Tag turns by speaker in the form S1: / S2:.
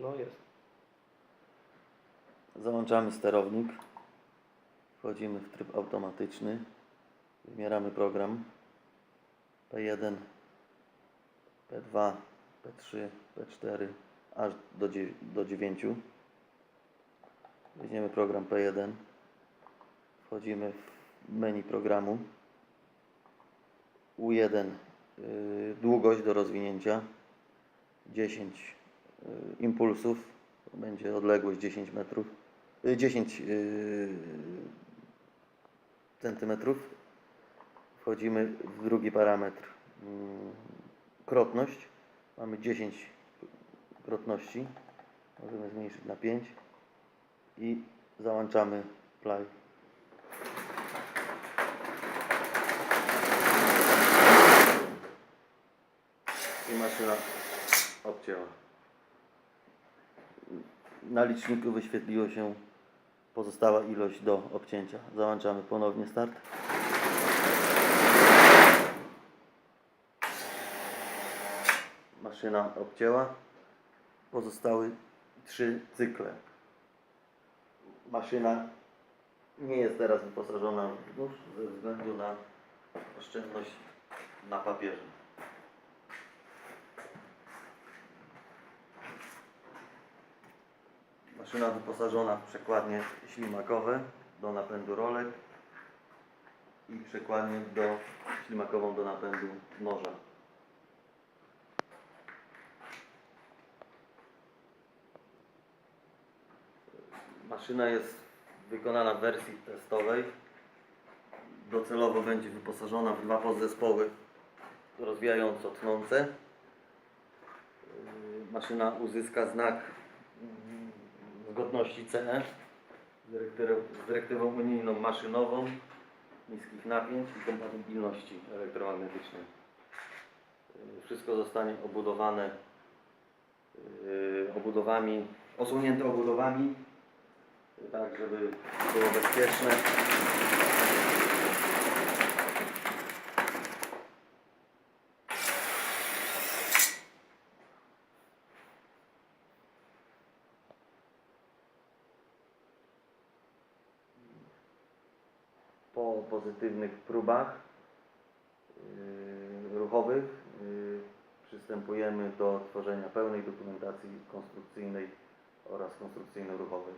S1: No jest.
S2: Załączamy sterownik. Wchodzimy w tryb automatyczny. Wybieramy program P1, P2, P3, P4 aż do, do 9. Weźmiemy program P1. Wchodzimy w menu programu. U1 y, długość do rozwinięcia 10 y, impulsów. To będzie odległość 10 metrów. y, 10 y, centymetrów. Wchodzimy w drugi parametr mm, krotność. Mamy 10 krotności. Możemy zmniejszyć na 5 i załączamy play. I maszyna obcięła. Na liczniku wyświetliło się pozostała ilość do obcięcia. Załączamy ponownie start. Maszyna obcięła. Pozostały trzy cykle. Maszyna nie jest teraz wyposażona w nóż ze względu na oszczędność na papierze. Maszyna wyposażona w przekładnie ślimakowe do napędu rolek i przekładnię do ślimakową do napędu noża. Maszyna jest wykonana w wersji testowej. Docelowo będzie wyposażona w dwa podzespoły rozwijająco-tnące. Yy, Maszyna uzyska znak zgodności CE z dyrektywą, z dyrektywą unijną maszynową niskich napięć i kompatybilności elektromagnetycznej. Yy, Wszystko zostanie obudowane yy, obudowami, osłonięte obudowami, tak żeby było bezpieczne. Po pozytywnych próbach yy, ruchowych yy, przystępujemy do tworzenia pełnej dokumentacji konstrukcyjnej oraz konstrukcyjno-ruchowej.